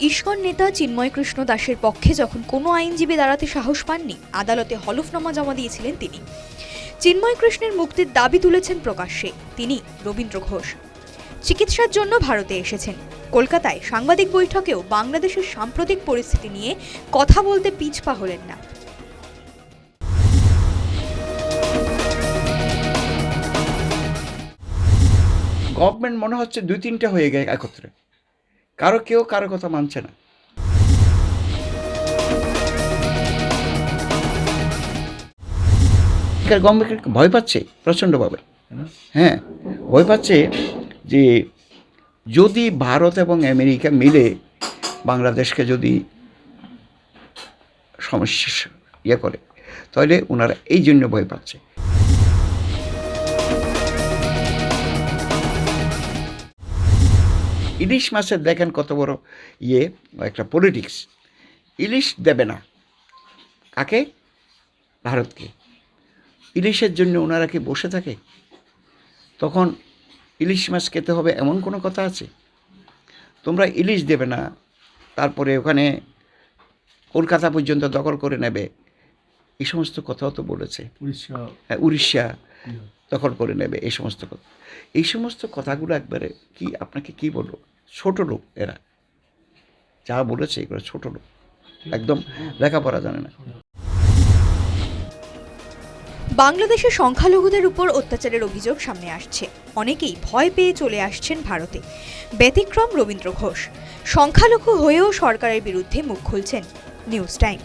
ISKCON নেতা চিন্ময় কৃষ্ণ দাসের পক্ষে যখন কোনো আইনজীবী দাঁড়াতে সাহস পাননি, আদালতে হলফনামা জমা দিয়েছিলেন তিনি। চিন্ময় কৃষ্ণের মুক্তির দাবি তুলেছেন প্রকাশ্যে, তিনি রবীন্দ্র ঘোষ। চিকিৎসার জন্য ভারতে এসেছেন। কলকাতায় সাংবাদিক বৈঠকেও বাংলাদেশের সাম্প্রতিক পরিস্থিতি নিয়ে কথা বলতে পিছপা হলেন না। গভর্নমেন্ট মনে হচ্ছে দুই তিনটে হয়ে গেছে একত্রে। কারও কেউ কারও কথা মানছে না। গভর্নমেন্ট ভয় পাচ্ছে, প্রচণ্ডভাবে। হ্যাঁ ভয় পাচ্ছে যে যদি ভারত এবং আমেরিকা মিলে বাংলাদেশকে যদি সমস্যা ইয়ে করে, তাহলে ওনারা এই জন্য ভয় পাচ্ছে। ইলিশ মাছের দেখেন কত বড় ইয়ে একটা পলিটিক্স ইলিশ দেবে না। কাকে? ভারতকে। ইলিশের জন্য ওনারা কি বসে থাকে? তখন ইলিশ মাছ খেতে হবে এমন কোনো কথা আছে? তোমরা ইলিশ দেবে না তারপরে ওখানে কলকাতা পর্যন্ত দখল করে নেবে। এই সমস্ত কথাও তো বলেছে। উড়িষ্যা। হ্যাঁ উড়িষ্যা। দখল করে নেবে, এই সমস্ত কথা। এই সমস্ত কথাগুলো একবারে কি আপনাকে কি বলব? ছোট লোক এরা। যা বলেছে এগুলো ছোট লোক। একদম লেখাপড়া জানে না। বাংলাদেশে সংখ্যালঘুদের উপর অত্যাচারের অভিযোগ সামনে আসছে। অনেকেই ভয় পেয়ে চলে আসছেন ভারতে। ব্যতিক্রম রবীন্দ্র ঘোষ। সংখ্যালঘু হয়েও সরকারের বিরুদ্ধে মুখ খুলছেন নিউজ টাইম।